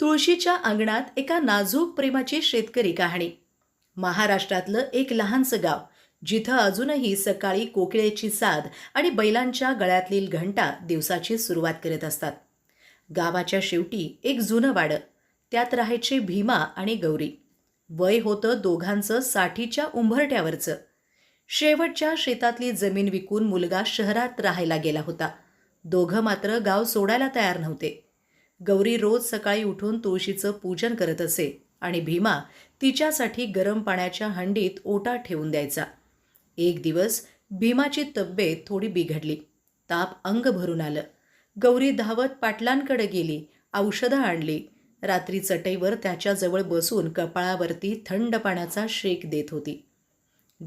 तुळशीच्या अंगणात एका नाजूक प्रेमाची शेतकरी कहाणी. महाराष्ट्रातलं एक लहानसं गाव जिथं अजूनही सकाळी कोकिळेची साद आणि बैलांच्या गळ्यातली घंटा दिवसाची सुरुवात करत असतात. गावाच्या शेवटी एक जुनं वाडं त्यात राहायचे भीमा आणि गौरी. वय होतं दोघांचं साठीच्या उंभरट्यावरचं. शेवटच्या शेतातली जमीन विकून मुलगा शहरात राहायला गेला होता. दोघं मात्र गाव सोडायला तयार नव्हते. गौरी रोज सकाळी उठून तुळशीचं पूजन करत असे आणि भीमा तिच्यासाठी गरम पाण्याच्या हंडीत ओटा ठेवून द्यायचा. एक दिवस भीमाची तब्येत थोडी बिघडली. ताप अंग भरून आलं. गौरी धावत पाटलांकडे गेली औषधं आणली. रात्री चटईवर त्याच्याजवळ बसून कपाळावरती थंड पाण्याचा शेक देत होती.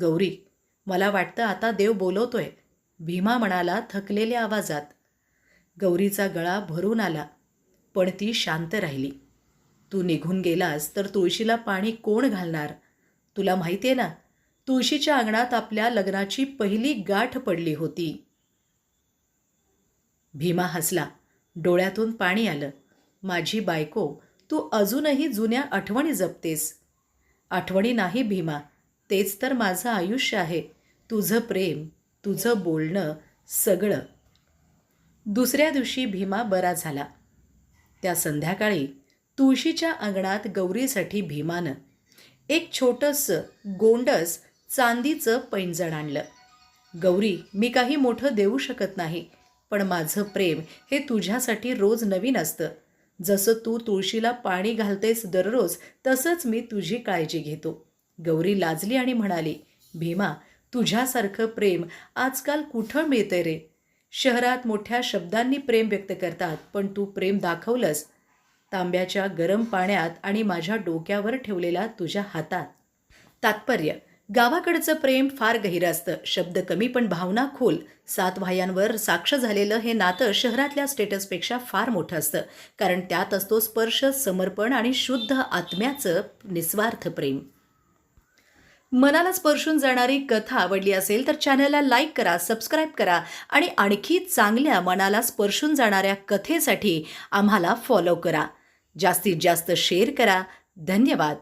गौरी मला वाटतं आता देव बोलवतोय भीमा म्हणाला थकलेल्या आवाजात. गौरीचा गळा भरून आला. पण ती शांत राहिली. तू निघून गेलास तर तुळशीला पाणी कोण घालणार? तुला माहिती आहे ना तुळशीच्या अंगणात आपल्या लग्नाची पहिली गाठ पडली होती. भीमा हसला. डोळ्यातून पाणी आलं. माझी बायको तू अजूनही जुन्या आठवणी जपतेस. आठवणी नाही भीमा. तेच तर माझं आयुष्य आहे. तुझं प्रेम तुझं बोलणं सगळं. दुसऱ्या दिवशी भीमा बरा झाला. त्या संध्याकाळी तुळशीच्या अंगणात गौरीसाठी भीमानं एक छोटंसं गोंडस चांदीचं पैंजण आणलं. गौरी मी काही मोठं देऊ शकत नाही पण माझं प्रेम हे तुझ्यासाठी रोज नवीन असतं. जसं तू तुळशीला पाणी घालतेस दररोज तसंच मी तुझी काळजी घेतो. गौरी लाजली आणि म्हणाली भीमा तुझ्यासारखं प्रेम आजकाल कुठं मिळतंय रे? शहरात मोठ्या शब्दांनी प्रेम व्यक्त करतात पण तू प्रेम दाखवलंस. तांब्याच्या गरम पाण्यात आणि माझ्या डोक्यावर ठेवलेल्या तुझ्या हातात. तात्पर्य गावाकडचं प्रेम फार गहिरं असतं. शब्द कमी पण भावना खोल. सात वाह्यांवर साक्ष झालेलं हे नातं शहरातल्या स्टेटसपेक्षा फार मोठं असतं. कारण त्यात असतो स्पर्श समर्पण आणि शुद्ध आत्म्याचं निस्वार्थ प्रेम. मनाला स्पर्शून जाणारी कथा आवडली असेल तर चॅनलला लाईक करा सबस्क्राईब करा आणि आणखी चांगल्या मनाला स्पर्शून जाणाऱ्या कथेसाठी आम्हाला फॉलो करा. जास्तीत जास्त शेअर करा. धन्यवाद.